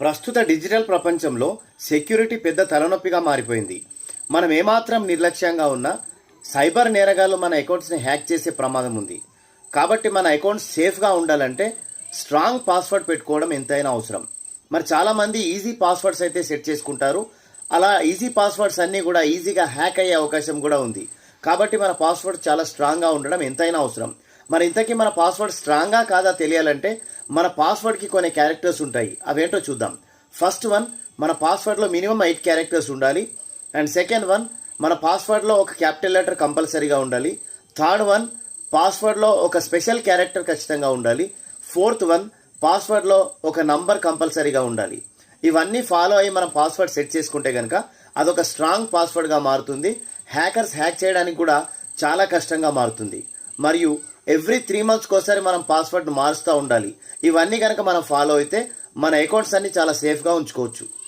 ప్రస్తుత డిజిటల్ ప్రపంచంలో సెక్యూరిటీ పెద్ద తలనొప్పిగా మారిపోయింది. మనం ఏమాత్రం నిర్లక్ష్యంగా ఉన్నా సైబర్ నేరగాళ్ళు మన అకౌంట్స్ని హ్యాక్ చేసే ప్రమాదం ఉంది. కాబట్టి మన అకౌంట్స్ సేఫ్గా ఉండాలంటే స్ట్రాంగ్ పాస్వర్డ్ పెట్టుకోవడం ఎంతైనా అవసరం. మరి చాలామంది ఈజీ పాస్వర్డ్స్ అయితే సెట్ చేసుకుంటారు. అలా ఈజీ పాస్వర్డ్స్ అన్నీ కూడా ఈజీగా హ్యాక్ అయ్యే అవకాశం కూడా ఉంది. కాబట్టి మన పాస్వర్డ్ చాలా స్ట్రాంగ్గా ఉండడం ఎంతైనా అవసరం. మరి ఇంతకీ మన పాస్వర్డ్ స్ట్రాంగా కాదా తెలియాలంటే మన పాస్వర్డ్కి కొన్ని క్యారెక్టర్స్ ఉంటాయి. అవేంటో చూద్దాం. ఫస్ట్ వన్ మన పాస్వర్డ్లో మినిమం ఎయిట్ క్యారెక్టర్స్ ఉండాలి. అండ్ సెకండ్ వన్ మన పాస్వర్డ్లో ఒక క్యాపిటల్ లెటర్ కంపల్సరీగా ఉండాలి. థర్డ్ వన్ పాస్వర్డ్లో ఒక స్పెషల్ క్యారెక్టర్ ఖచ్చితంగా ఉండాలి. ఫోర్త్ వన్ పాస్వర్డ్లో ఒక నంబర్ కంపల్సరీగా ఉండాలి. ఇవన్నీ ఫాలో అయ్యి మనం పాస్వర్డ్ సెట్ చేసుకుంటే కనుక అదొక స్ట్రాంగ్ పాస్వర్డ్గా మారుతుంది. హ్యాకర్స్ హ్యాక్ చేయడానికి కూడా చాలా కష్టంగా మారుతుంది. మరియు ఎవ్రీ త్రీ మంత్స్కి ఒకసారి మనం పాస్వర్డ్ మారుస్తూ ఉండాలి. ఇవన్నీ కనుక మనం ఫాలో అయితే మన అకౌంట్స్ అన్ని చాలా సేఫ్గా ఉంచుకోవచ్చు.